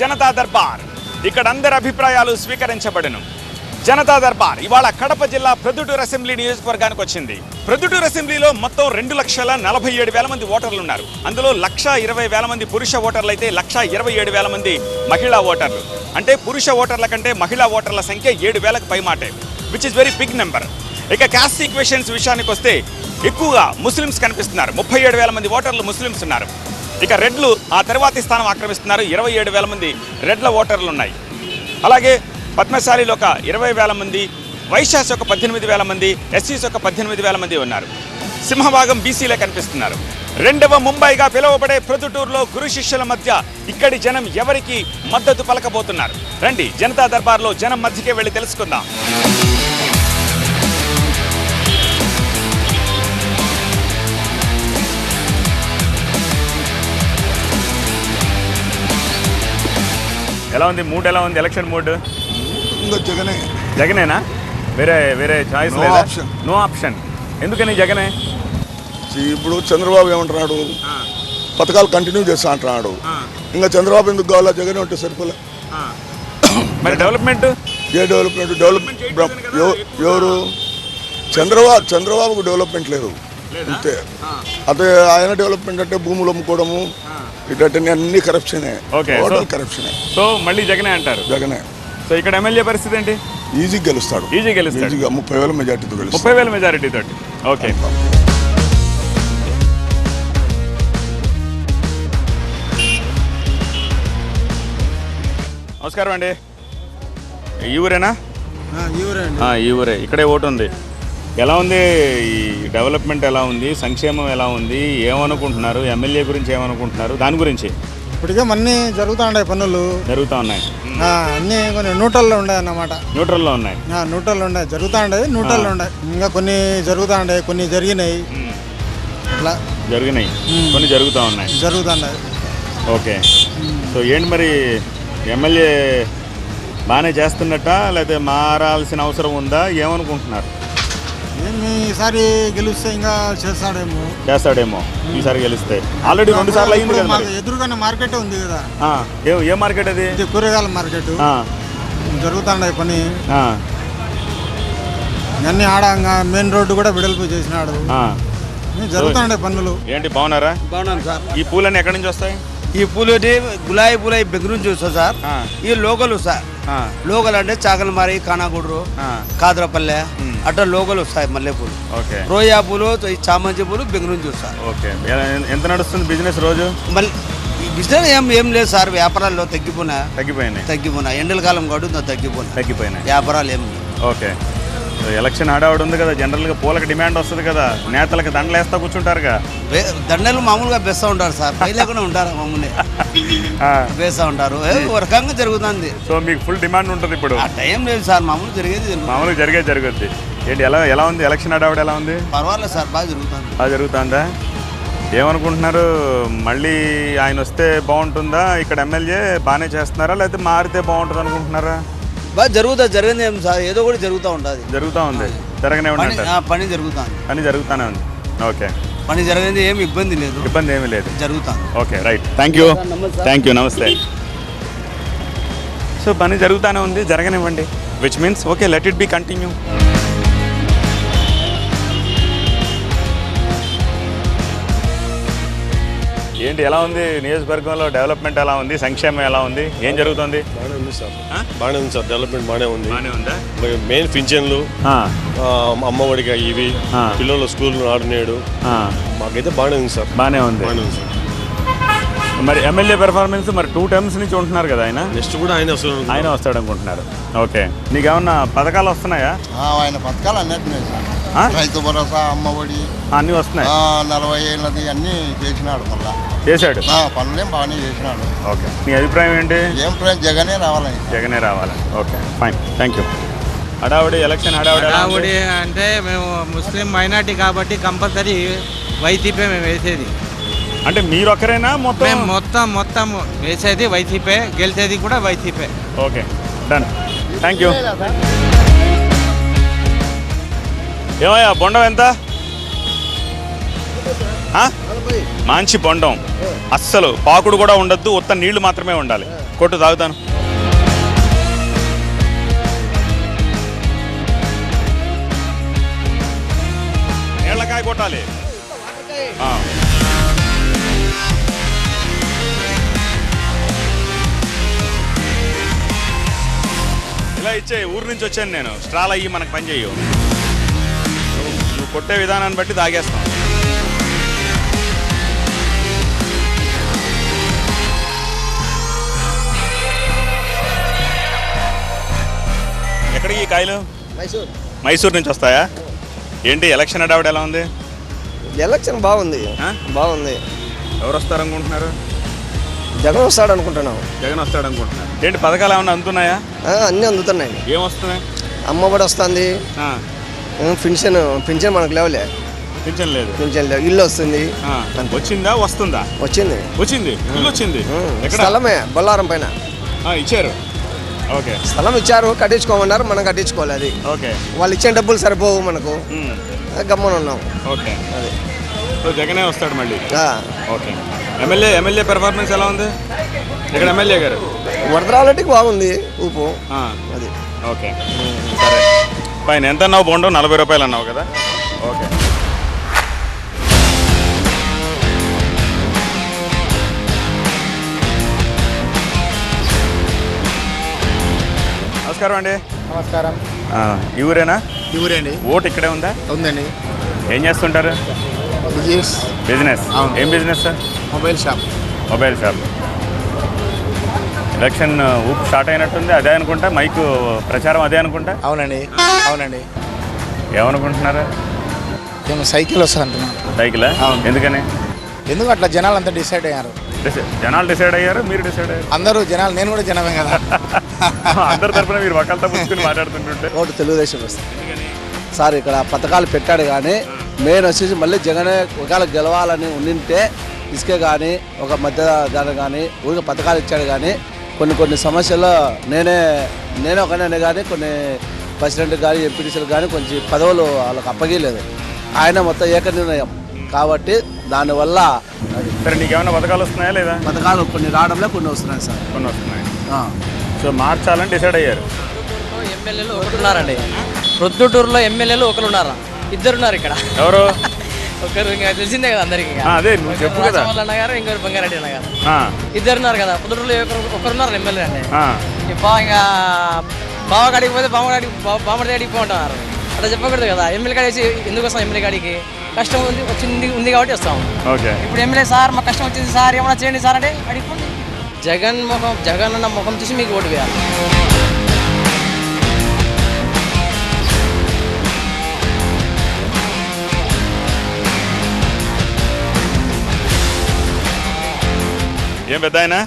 జనతా దర్బార్. ఇక్కడ అందరి అభిప్రాయాలు స్వీకరించబడను. జనతా దర్బార్ ఇవాళ కడప జిల్లా ప్రొద్దుటూరు అసెంబ్లీ నియోజకవర్గానికి వచ్చింది. ప్రొద్దుటూరు అసెంబ్లీలో మొత్తం రెండు లక్షల నలభై ఏడు వేల మంది ఓటర్లు ఉన్నారు. అందులో లక్ష ఇరవై వేల మంది పురుష ఓటర్లు అయితే లక్ష ఇరవై ఏడు వేల మంది మహిళా ఓటర్లు. అంటే పురుష ఓటర్ల కంటే మహిళా ఓటర్ల సంఖ్య ఏడు వేలకు పైమాటే which is very big number ఇక క్యాస్ట్ ఈక్వేషన్స్ విషయానికి వస్తే ఎక్కువగా ముస్లిమ్స్ కనిపిస్తున్నారు. ముప్పై ఏడు వేల మంది ఓటర్లు ముస్లిమ్స్ ఉన్నారు. ఇక రెడ్లు ఆ తర్వాతి స్థానం ఆక్రమిస్తున్నారు. ఇరవై ఏడు వేల మంది రెడ్ల ఓటర్లు ఉన్నాయి అలాగే పద్మశాలిలో ఒక ఇరవై వేల మంది వైశ్యాస్ ఒక పద్దెనిమిది వేల మంది ఎస్సీస్ ఒక పద్దెనిమిది వేల మంది ఉన్నారు. సింహభాగం బీసీలే కనిపిస్తున్నారు. రెండవ ముంబైగా పిలువబడే ప్రొద్దుటూరులో గురు శిష్యుల మధ్య ఇక్కడి జనం ఎవరికి మద్దతు పలకబోతున్నారు. రండి జనతా దర్బార్లో జనం మధ్యకే వెళ్ళి తెలుసుకుందాం. ఎలా ఉంది? మూడ్ ఎలా ఉంది? ఎలక్షన్ మూడ్ ఇంకా జగనే. జగనేనా? వేరే వేరే చాయిస్ No లేదా? option. నో ఆప్షన్ ఎందుకని జగనే? ఇప్పుడు చంద్రబాబు ఏమంటున్నాడు? పథకాలు కంటిన్యూ చేస్తా అంటున్నాడు. ఇంకా చంద్రబాబు ఎందుకు కావాలా? జగన్ ఉంటే సరిపోలే. మరి డెవలప్మెంట్ ఏ డెవలప్మెంట్ డెవలప్ చేయట్లేదు కదా, ఎవ- ఎక్కువ. ఎవరు? చంద్రబాబు చంద్రబాబుకు డెవలప్మెంట్ లేదు. అంతే. అదే ఆయన డెవలప్మెంట్ అంటే భూములు అమ్ముకోవడము ఇటువంటి అన్ని కరప్షనే టోటల్ కరప్షనే సో మళ్ళీ జగనే అంటారు. జగనే. సో ఇక్కడ ఎమ్మెల్యే పరిస్థితి ఏంటి? ఈజీగా గెలుస్తాడు. ఈజీ గెలుస్తాడు. ఈజీగా ముప్పై వేల మెజార్టీతో గెలుస్తాడు. ముప్పై వేల మెజారిటీ తోటి ఓకే నమస్కారం అండి. ఈ ఊరేనా? ఈ ఊరే. ఇక్కడే ఓటు ఉంది. ఎలా ఉంది ఈ డెవలప్మెంట్ ఎలా ఉంది? సంక్షేమం ఎలా ఉంది? ఏమనుకుంటున్నారు? ఎమ్మెల్యే గురించి ఏమనుకుంటున్నారు? దాని గురించి. ఇప్పటికే అన్నీ జరుగుతూ ఉన్నాయి పనులు. జరుగుతూ ఉన్నాయి. అన్నీ కొన్ని నూటల్లో ఉన్నాయి అన్నమాట న్యూట్రల్లో ఉన్నాయి. నూటల్లో ఉన్నాయి. జరుగుతూ ఉండేది నూటల్లో ఉన్నాయి. ఇంకా కొన్ని జరుగుతూ ఉన్నాయి కొన్ని జరిగినాయి. అట్లా. జరిగినాయి. కొన్ని జరుగుతూ ఉన్నాయి. జరుగుతూ ఉన్నాయి. ఓకే. సో ఏంటి మరి ఎమ్మెల్యే బాగానే చేస్తున్నట్ట? లేకపోతే మారాల్సిన అవసరం ఉందా? ఏమనుకుంటున్నారు? ఏమి ఈసారి గెలిస్తే ఇంకా చేస్తాడేమో. చేస్తాడేమో ఈసారి గెలిస్తే. ఆల్రెడీ రెండు సార్లు అయింది కదా మరి ఎదురుగానే మార్కెట్ ఉంది కదా. ఆ, ఏ ఏ మార్కెట్ అది? ఇది కూరగాయల మార్కెట్. ఆ, జరుగుతుండే పని. ఆ, అన్నీ ఆడ ఇంకా మెయిన్ రోడ్డు కూడా వెడల్పు చేసినాడు. ఆ. జరుగుతుండే పనులు. ఏంటి బాగున్నారా? బాగున్నాను సార్. ఈ పూలన్నీ ఎక్కడి నుంచి వస్తాయి? ఈ పూలు గులాబీ పూల బెంగళూరు నుంచి వస్తా సార్ ఈ లోకల్ సార్. లోకల్ అంటే చాకలమారి కానాగూడరు. కాదరపల్లె. అట్లా లోకల్ వస్తాయి మల్లెపూలు ఓకే. రోజా పూలు ఈ చామంతి పూలు బెంగళూరు నుంచి వస్తాయి ఓకే ఎంత నడుస్తుంది బిజినెస్ రోజు? మళ్ళీ బిజినెస్ ఏం ఏం లేదు సార్. వ్యాపారాల్లో తగ్గిపోయినా. తగ్గిపోయినాయి. తగ్గిపోయినా. ఎండల కాలం కాబట్టి తగ్గిపోయినా. తగ్గిపోయినాయి. వ్యాపారాలు ఏం ఓకే. ఎలక్షన్ హడావుడి ఉంది కదా జనరల్గా పూలకు డిమాండ్ వస్తుంది కదా నేతలకు దండలు వేస్తా కూర్చుంటారుగా దండలు మామూలుగా బెస్తా ఉంటారు సార్ పై లేకుండా ఉంటారు మామూలే ఆ, వేస్తూ ఉంటారు. ఒక రకంగా జరుగుతుంది. సో మీకు ఫుల్ డిమాండ్ ఉంటుంది ఇప్పుడు? టైం లేదు సార్ మామూలు జరిగేది జరుగుతుంది. మామూలుగా జరిగే జరుగుద్ది. ఏంటి ఎలా ఎలా ఉంది? ఎలక్షన్ హడావుడి ఎలా ఉంది? పర్వాలేదు సార్ బాగా జరుగుతుంది. బాగా జరుగుతుందా? ఏమనుకుంటున్నారు? మళ్ళీ ఆయన వస్తే బాగుంటుందా? ఇక్కడ ఎమ్మెల్యే బాగానే చేస్తున్నారా? లేకపోతే మారితే బాగుంటుంది అనుకుంటున్నారా బాగా జరుగుతుంది జరిగింది ఏం సార్ ఏదో ఒకటి జరుగుతూ ఉంటుంది జరుగుతూ ఉంది. జరగనే పని ఉండంట ఆ, పని జరుగుతుంది. అని జరుగుతూనే ఉంది. ఓకే. పని జరిగింది ఏమి ఇబ్బంది లేదు. ఇబ్బంది ఏమీ లేదు. జరుగుతుంది. Okay right. Thank you thank you namaste. So పని జరుగుతూనే ఉంది. జరగనివ్వండి. Which means okay let it be continue ఏంటి ఎలా ఉంది? నియోజకవర్గంలో డెవలప్మెంట్ ఎలా ఉంది? సంక్షేమం ఎలా ఉంది? ఏం జరుగుతుంది? బాగానే ఉంది సార్? బాగానే ఉంది సార్. డెవలప్మెంట్ బాగానే ఉంది. బాగానే ఉందా? మెయిన్ పింఛన్లు అమ్మఒడిగా ఇవి ఆ. పిల్లల స్కూల్ నాడు నేడు ఆ, మాకైతే బాగానే ఉంది సార్. బాగానే ఉంది. బాగానే ఉంది సార్. మరి ఎమ్మెల్యే పెర్ఫార్మెన్స్ మరి టూ టైమ్స్ నుంచి ఉంటున్నారు కదా ఆయన? నెక్స్ట్ కూడా ఆయన వస్తున్నారు ఆయన వస్తాడు అనుకుంటున్నారు. ఓకే నీకేమన్నా పథకాలు వస్తున్నాయా? ఆయన పథకాలు అన్నిటినీ సార్. ఆ? రైతు భరోసా అమ్మఒడి అన్నీ వస్తున్నాయి? ఆ, నలభై ఏళ్ళది అన్నీ చేసినాడు మళ్ళా. చేశాడు? ఆ, పనులేం బాగానే చేసినాడు. ఓకే. నీ అభిప్రాయం ఏంటి? ఏం జగనే రావాలని. జగనే రావాలి ఓకే ఫైన్. Thank you. హడావుడి ఎలక్షన్ హడావుడి? హడావుడి అంటే మేము ముస్లిం మైనార్టీ కాబట్టి కంపల్సరీ వైసీపీ మేము వేసేది. అంటే మీరు ఒక్కరేనా మొత్తం? మేము మొత్తం మొత్తం వేసేది వైసీపీ గెలిచేది కూడా YCP. Okay done. Thank you. ఏమయ్యా బొండం ఎంత? మంచి బొండం. అస్సలు పాకుడు కూడా ఉండొద్దు ఉత్త నీళ్ళు మాత్రమే ఉండాలి. కొట్టు తాగుతాను. నీళ్ళకాయ కొట్టాలి. ఇలా ఇచ్చే ఊరు నుంచి వచ్చాను నేను. స్ట్రాల్ అయ్యి మనకు పని చేయవు నువ్వు కొట్టే విధానాన్ని బట్టి తాగేస్తాం. ఎక్కడికి కాయలు? మైసూర్. మైసూర్ నుంచి వస్తాయా? ఏంటి ఎలక్షన్ అడావిడ ఎలా ఉంది? ఎలక్షన్ బాగుంది? బాగుంది. ఎవరు వస్తారు అనుకుంటున్నారు జగన్ వస్తాడు అనుకుంటున్నాం జగన్ వస్తాడు అనుకుంటున్నారు ఏంటి పథకాలు ఏమైనా అందుతున్నాయా? అన్నీ అందుతున్నాయి. ఏం వస్తున్నాయి? అమ్మఒడి వస్తుంది. పెన్షన్ పెన్షన్ మనకు లేవలే. పింఛన్ లేదు. పెన్షన్ లేవు. ఇల్లు వస్తుంది. వచ్చిందా వస్తుందా? వచ్చింది. వచ్చింది. ఇల్లు వచ్చింది. స్థలమే బొల్లారం పైన. ఇచ్చారు. ఓకే. స్థలం ఇచ్చారు కట్టించుకోమన్నారు మనం కట్టించుకోవాలి అది. ఓకే. వాళ్ళు ఇచ్చిన డబ్బులు సరిపోవు మనకు. గమ్మన ఉన్నాం ఓకే. అది సో జగనే వస్తాడు మళ్ళీ. ఓకే. ఎమ్మెల్యే ఎమ్మెల్యే పెర్ఫార్మెన్స్ ఎలా ఉంది? ఇక్కడ ఎమ్మెల్యే గారు. వరదరాలటికి బాగుంది ఊపు. అది. ఓకే. సరే. పైన ఎంత అన్నావు బొండం? నలభై రూపాయలు అన్నావు కదా? ఓకే. నమస్కారం అండి. నమస్కారం. ఈ ఊరేనా? ఊరండి. ఓటు ఇక్కడే ఉందా? ఉందండి. ఏం చేస్తుంటారు? బిజినెస్. బిజినెస్. అవును. ఏం business? Sir mobile shop. Mobile shop. Election ఊపు స్టార్ట్ అయినట్టుంది. అదే అనుకుంటా మైక్ ప్రచారం అదే అనుకుంటా? అవునండి. అవునండి. ఏమనుకుంటున్నారు? మేము సైకిల్ వస్తా అంటున్నాం సైకిల్? అవును. ఎందుకని? ఎందుకు అట్లా జనాలు అంతా డిసైడ్ అయ్యారు? జనాలు డిసైడ్ అయ్యారు? మీరు డిసైడ్ అయ్యారు? అందరూ జనాలు నేను కూడా జనమే కదా. అందరి తరపున మీరు ఒకళ్ళతో పుచ్చుకుని మాట్లాడుతుంటుంటే. ఓటు తెలుగుదేశం వస్తుంది. సార్ ఇక్కడ పథకాలు పెట్టాడు కానీ మెయిన్ వచ్చేసి మళ్ళీ జగనే ఒకవేళ గెలవాలని ఉండింటే ఇసుకే కానీ ఒక మధ్య ధర కానీ ఊరికి పథకాలు ఇచ్చాడు కానీ కొన్ని కొన్ని సమస్యల్లో నేనే నేనే ఒకనే కానీ కొన్ని ప్రెసిడెంట్ కానీ ఎంపీటీసీలు కానీ కొంచెం పదవులు వాళ్ళకి అప్పగీయలేదు. ఆయన మొత్తం ఏక నిర్ణయం కాబట్టి దానివల్ల సరే నీకేమైనా పథకాలు వస్తున్నాయా లేదా? పథకాలు కొన్ని రావడంలో కొన్ని వస్తున్నాయి సార్. కొన్ని వస్తున్నాయి. సో మార్చాలని డిసైడ్ అయ్యారు. ఎమ్మెల్యేలు ఒకరున్నారండి. ప్రొద్దుటూరులో ఎమ్మెల్యేలు ఒకరు ఉన్నారా ఇద్దరున్నారు ఇక్కడ. ఎవరు? ఒకరు ఇంకా తెలిసిందే కదా అందరికి అదే నువ్వు చెప్పు కదా. అన్న గారు ఇంకొకరు బంగారెడ్డి అన్న గారు. ఇద్దరున్నారు కదా పొద్దుటూరులో ఒకరు ఒకరున్నారు ఎమ్మెల్యే అండి. ఇప్పుడు ఇంకా బావ కాడికి పోతే బావ కాడికి బామ్మడి కాడికి పోంటున్నారు అట్లా చెప్పకూడదు కదా ఎమ్మెల్యే కాడి ఎందుకు వస్తాం ఎమ్మెల్యే కాడికి? కష్టం ఉంది వచ్చింది ఉంది కాబట్టి వస్తాం ఓకే. ఇప్పుడు ఎమ్మెల్యే సార్ మాకు కష్టం వచ్చింది సార్ ఏమైనా చేయండి సార్ అంటే అడిగిపోండి జగన్ ముఖం జగన్ అన్న ముఖం చూసి మీకు ఓటు వేయాలి. ఏం పెద్ద ఆయన?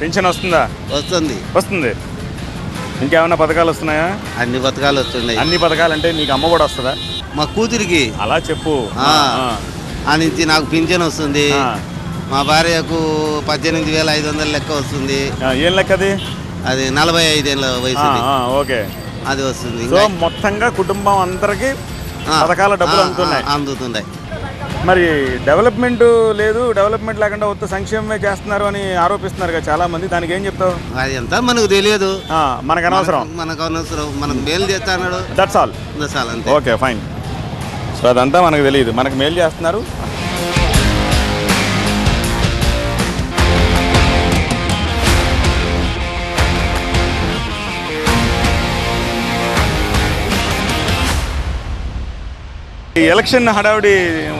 పింఛన్ వస్తుందా? వస్తుంది. వస్తుంది. ఇంకేమైనా పథకాలు వస్తున్నాయా? అన్ని పథకాలు వస్తున్నాయి. అన్ని పథకాలు అంటే నీకు అమ్మ కూడా వస్తుందా? మా కూతురికి. అలా చెప్పు. ఆ. ఆ, ఆ నుంచి నాకు పింఛన్ వస్తుంది. ఆ. మా భార్యకు పద్దెనిమిది వేల ఐదు వందల లెక్క వస్తుంది. ఏం లెక్క అది అది నలభై ఐదేళ్ళ వయసు ఓకే. అది వస్తుంది. సో మొత్తంగా కుటుంబం అందరికి పథకాల డబ్బులు అందుతున్నాయి. అందుతున్నాయి. మరి డెవలప్మెంట్ లేదు డెవలప్మెంట్ లేకుండా ఉత్త సంక్షేమమే చేస్తున్నారు అని ఆరోపిస్తున్నారు కదా చాలా మంది దానికి ఏం చెప్తావు? అది ఎంత మనకు తెలియదు. మనకు అనవసరం. మనకు- అనవసరం. మనకు మేలు చేస్తా అన్నాడు. దట్స్ ఆల్ చాలు అంతే. ఓకే ఫైన్ సో అదంతా మనకు తెలియదు. మనకు మెయిల్ చేస్తున్నారు. ఎలక్షన్ హడావిడి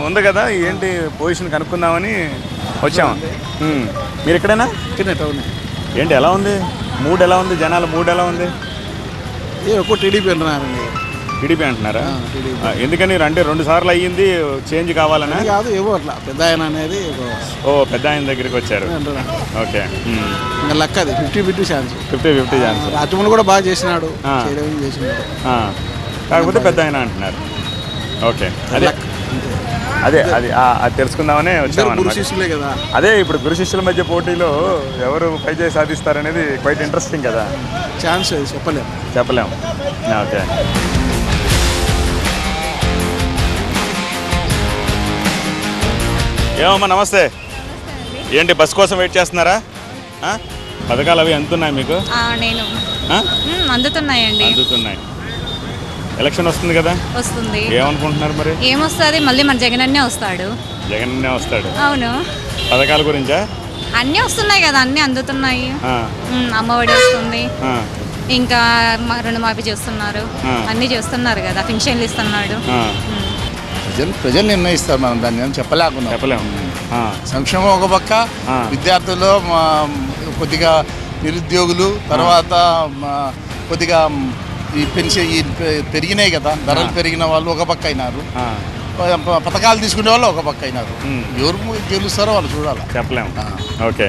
ఉంది కదా ఏంటి పొజిషన్ కనుక్కుందామని వచ్చాము. మీరు ఎక్కడైనా? ఏంటి ఎలా ఉంది? మూడ్ ఎలా ఉంది? జనాల మూడ్ ఎలా ఉంది? ఎక్కువ టీడీపీ అంటున్నారండి టీడీపీ అంటున్నారా? ఎందుకని అంటే రెండు సార్లు అయ్యింది చేంజ్ కావాలనా? కాదు ఏవో అట్లా. పెద్ద ఆయన అనేది ఓ పెద్ద ఆయన దగ్గరికి వచ్చారు. ఓకే. ఇంకా లెక్క అది. Fifty fifty chance. Fifty fifty chance. Rajamouli కూడా బాగా చేసినాడు. చేయడం చేసినాడు. కాకపోతే పెద్ద ఆయన అంటున్నారు. ఓకే. అదే. అదే. అది ఆ, అది తెలుసుకుందామనే శిష్యులే కదా. అదే ఇప్పుడు గురు శిష్యుల మధ్య పోటీలో ఎవరు పై చేసి సాధిస్తారనేది క్వైట్ ఇంట్రెస్టింగ్ కదా. ఛాన్స్ చెప్పలేము చెప్పలేం. ఓకే. ఏమమ్మా నమస్తే. ఏంటి బస్ కోసం వెయిట్ చేస్తున్నారా? పథకాలు అవి అందుతున్నాయి మీకు? ఆ, నేను. అందుతున్నాయండి. అందుతున్నాయి. ఎలక్షన్ వస్తుంది కదా? వస్తుంది. ఏమనుకుంటున్నారు మరి? ఏమొస్తుంది? మళ్ళీ మన జగన్ అన్నే వస్తాడు. జగన్నే వస్తాడు. అవును. పథకాల గురించా? అన్నీ వస్తున్నాయి కదా అన్నీ అందుతున్నాయి. అమ్మఒడి వస్తుంది. ఆ, ఇంకా మ- రుణమాఫీ చేస్తున్నారు. అన్నీ చేస్తున్నారు కదా పింఛన్లు ఇస్తున్నాడు. ఆ. ప్రజలు ప్రజలు నిర్ణయిస్తారు మనం దాన్ని ఏం చెప్పలేకున్నాం. చెప్పలేము. ఆ, సంక్షేమం ఒక పక్క ఆ. విద్యార్థులు మా, కొద్దిగా నిరుద్యోగులు తర్వాత మా, కొద్దిగా ఈ పెన్షన్ ఈ పెరిగినాయి కదా ధరలు పెరిగిన వాళ్ళు ఒక పక్క అయినారు. పథకాలు తీసుకునే వాళ్ళు ఒక పక్క అయినారు. ఎవరు గెలుస్తారో వాళ్ళు చూడాలి. చెప్పలేము. ఓకే.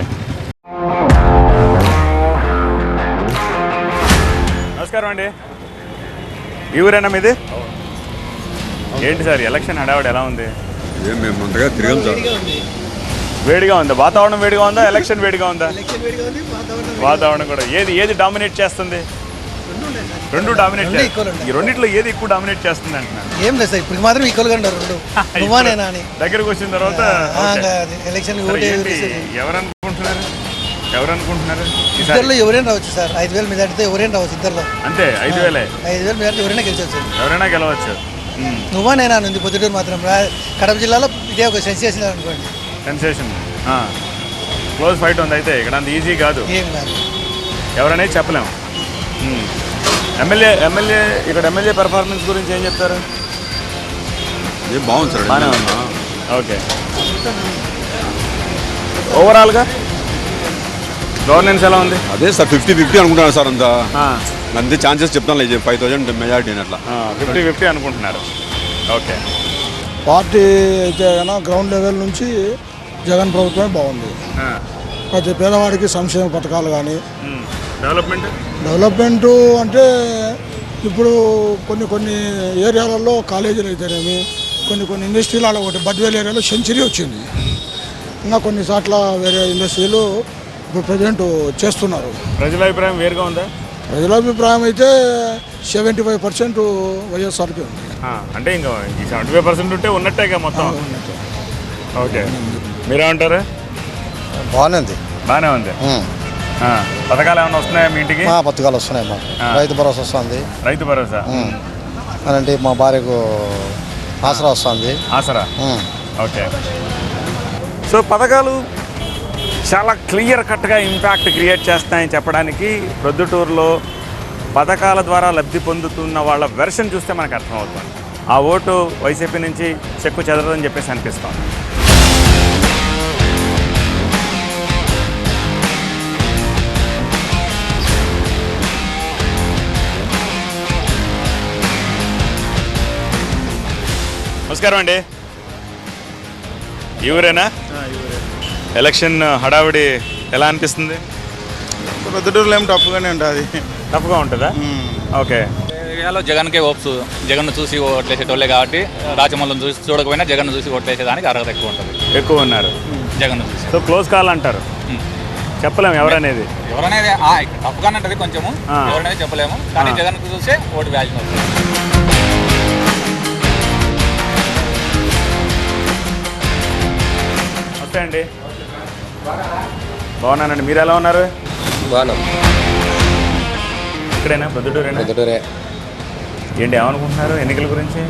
నమస్కారం అండి. ఈ ఊరేనా మీది? ఏంటి సార్ ఎలక్షన్ హడావుడి ఎలా ఉంది? వేడిగా ఉందా. వాతావరణం వేడిగా ఉందా? ఎలక్షన్ వేడిగా ఉందా? వాతావరణం కూడా. ఏది ఏది డామినేట్ చేస్తుంది? రెండు డామినేట్ ఈ రెండిట్లో ఏది ఎక్కువ డామినేట్ చేస్తుంది అంటున్నాను ఏం లేదు సార్ ఇప్పుడు మాత్రం ఈక్వల్గా ఉంటారు రెండు. నువ్వా నేనా అని. దగ్గరకు వచ్చిన తర్వాత ఎలక్షన్ ఓటే ఏంటి? ఎవరు అనుకుంటున్నారు? ఎవరు అనుకుంటున్నారు? ఈసారి ఇద్దరులో ఎవరైనా రావచ్చు సార్. ఐదు వేలు మీద అడిగితే ఎవరైనా రావచ్చు ఇద్దరులో. అంతే ఐదు వేలే. ఐదు వేలు మీద ఎవరైనా గెలిచవచ్చు ఎవరైనా గెలవచ్చు. నువ్వా నేనా ఉంది పొద్దుటూరు మాత్రం. కడప జిల్లాలో ఇదే ఒక సెన్సేషన్ అనుకోండి. సెన్సేషన్ క్లోజ్ ఫైట్ ఉంది అయితే ఇక్కడ అంత ఈజీ కాదు. ఏం కాదు. ఎవరనేది చెప్పలేము ఎమ్మెల్యే ఎమ్మెల్యే ఇక్కడ ఎమ్మెల్యే పెర్ఫార్మెన్స్ గురించి ఏం చెప్తారు? ఏం బాగుంది సార్ బాగానే ఉంది. ఓకే. ఓవరాల్గా గవర్నెన్స్ ఎలా ఉంది? అదే సార్ ఫిఫ్టీ ఫిఫ్టీ అనుకుంటున్నాను సార్ అంతా. అంతే ఛాన్సెస్ చెప్తాను లేదు ఫైవ్ థౌసండ్ మెజారిటీ అట్లా. ఫిఫ్టీ ఫిఫ్టీ అనుకుంటున్నారు. ఓకే. పార్టీ అయితే కనుక గ్రౌండ్ లెవెల్ నుంచి జగన్ ప్రభుత్వమే బాగుంది. ప్రతి పేదవాడికి సంక్షేమ పథకాలు కానీ డెవలప్మెంట్? డెవలప్మెంట్ అంటే ఇప్పుడు కొన్ని కొన్ని ఏరియాలలో కాలేజీలు అయితేనేమి కొన్ని కొన్ని ఇండస్ట్రీలు అలా ఒకటి బద్వేల్ ఏరియాలో సెంచరీ వచ్చింది. ఇంకా కొన్ని చోట్ల వేరే ఇండస్ట్రీలు ఇప్పుడు ప్రజెంట్ చేస్తున్నారు. ప్రజల అభిప్రాయం వేరుగా ఉందా? ప్రజల అభిప్రాయం అయితే సెవెంటీ ఫైవ్ పర్సెంట్ వైఎస్ఆర్కి ఉంది. ఆ, అంటే ఇంకా ఈ సెవెంటీ ఫైవ్ పర్సెంట్ ఉంటే ఉన్నట్టేగా మొత్తం. ఓకే. మీరేమంటారు? బాగానే ఉంది. బాగానే ఉంది. పథకాలు ఏమైనా వస్తున్నాయా మీ ఇంటికి? పథకాలు వస్తున్నాయి మాకు. రైతు భరోసా వస్తుంది. రైతు భరోసా? అంటే మా భార్యకు ఆసరా వస్తుంది. ఆసరా? ఓకే. సో పథకాలు చాలా క్లియర్ కట్గా ఇంపాక్ట్ క్రియేట్ చేస్తాయని చెప్పడానికి ప్రొద్దుటూరులో పథకాల ద్వారా లబ్ధి పొందుతున్న వాళ్ళ వెర్షన్ చూస్తే మనకు అర్థమవుతుంది. ఆ ఓటు వైసీపీ నుంచి చెక్కు చెదరదని చెప్పేసి అనిపిస్తోంది. నమస్కారం అండి. ఈ ఊరేనా ఎలక్షన్ హడావిడి ఎలా అనిపిస్తుంది? ప్రొద్దుటూరులో ఏం తప్పుగానే ఉంటుంది. తప్పుగా ఉంటుందా? ఓకే. ఏరియాలో జగన్కే ఓప్స్. జగన్ చూసి ఓట్లేసేటోళ్ళే కాబట్టి రాజమౌళిని చూసి చూడకపోయినా జగన్ చూసి ఓట్లేసేదానికి అర్హత ఎక్కువ ఉంటుంది. ఎక్కువ ఉన్నారు. జగన్ చూసి. సో క్లోజ్ కాల్ అంటారు. మ్మ్. చెప్పలేం ఎవరనేది? ఎవరనేది? తప్పుగానే ఉంటుంది కొంచెము. ఎవరనేది చెప్పలేము. కానీ ఆ. జగన్ చూసే ఓటు వాల్యూ వస్తే అండి. బాగున్నానండి. మీరు ఎలా ఉన్నారు? బాగున్నాం. ఇక్కడేనా? పొద్దుటూరేనా? పొద్దుటూరే. ఏంటి ఏమనుకుంటున్నారు? ఎన్నికల గురించి?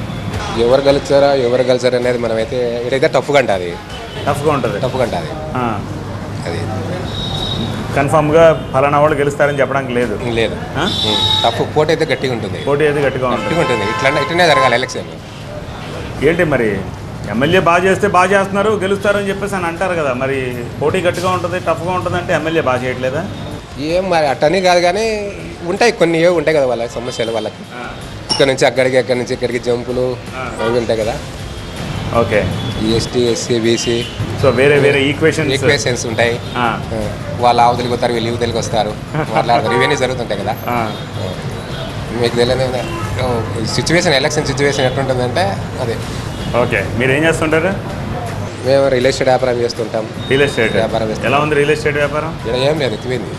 ఎవరు గెలిచారా ఎవరు గెలిచారు అనేది మనమైతే ఇటైతే టఫ్గా ఉంటుంది టఫ్గా ఉంటుంది. టఫ్గా ఉంటుంది అది. కన్ఫామ్గా ఫలానా వాళ్ళు గెలుస్తారని చెప్పడానికి లేదు. లేదు. ఆ? టఫ్ పోటీ అయితే గట్టిగా ఉంటుంది. పోటీ అయితే గట్టిగా ఉంటుంది. గట్టిగా ఉంటుంది. ఇట్లా ఇట్లనే జరగాలి ఎలక్షన్ ఏంటి మరి? ఎమ్మెల్యే బాగా చేస్తే బాగా చేస్తున్నారు గెలుస్తారు అని చెప్పేసి అని అంటారు కదా. మరి పోటీ గట్టిగా ఉంటుంది టఫ్గా ఉంటుంది అంటే ఎమ్మెల్యే బాగా చేయట్లేదా? ఏం మరి అట్టని కాదు కానీ ఉంటాయి కొన్ని ఏవో ఉంటాయి కదా వాళ్ళకి సమస్యలు వాళ్ళకి. ఇక్కడ నుంచి అక్కడికి అక్కడి నుంచి ఇక్కడికి జంపులు అవి ఉంటాయి కదా. Okay. ST SC BC so వేరే వేరే ఈక్వేషన్ ఈక్వేషన్స్ ఉంటాయి. వాళ్ళు అవతలికి వస్తారు వీళ్ళు యువతలకి వస్తారు. మాట్లాడతారు. ఇవన్నీ జరుగుతుంటాయి కదా. మీకు తెలియదు సిచ్యువేషన్ ఎలక్షన్ సిచ్యువేషన్ ఎట్లుంటుందంటే అదే. ఓకే మీరు ఏం చేస్తుంటారు? మేము రియల్ ఎస్టేట్ వ్యాపారం చేస్తుంటాం. Real estate? వ్యాపారం ఎలా ఉంది రియల్ ఎస్టేట్ వ్యాపారం? ఏం లేదు ఎక్కువైంది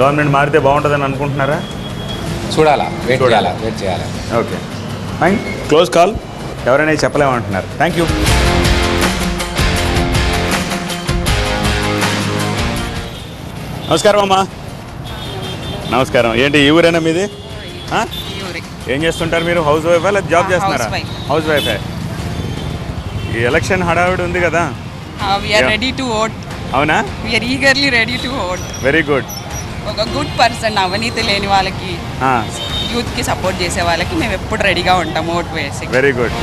గవర్నమెంట్ మారితే బాగుంటుందని అనుకుంటున్నారా? చూడాలా వెయిట్ చూడాలా. చేయాలా వెయిట్ చేయాలా. ఓకే. ఫైన్. Close call. ఎవరైనా చెప్పలేమంటున్నారు. థ్యాంక్ యూ నమస్కారం అమ్మా. నమస్కారం. ఏంటి ఈ ఊరేనా మీది? ఏం చేస్తుంటారు మీరు? హౌస్ వైఫా లేదా జాబ్ చేస్తున్నారా? హౌస్ వైఫే ఈ ఎలక్షన్ హడావిడి ఉంది కదా. రెడీ టు ఓట్ అవునా? We are eagerly ready to vote very good ఒక గుడ్ పర్సన్ అవినీతి లేని వాళ్ళకి యూత్కి సపోర్ట్ చేసే వాళ్ళకి మేము ఎప్పుడు రెడీగా ఉంటాం ఓట్ వేసి. Very good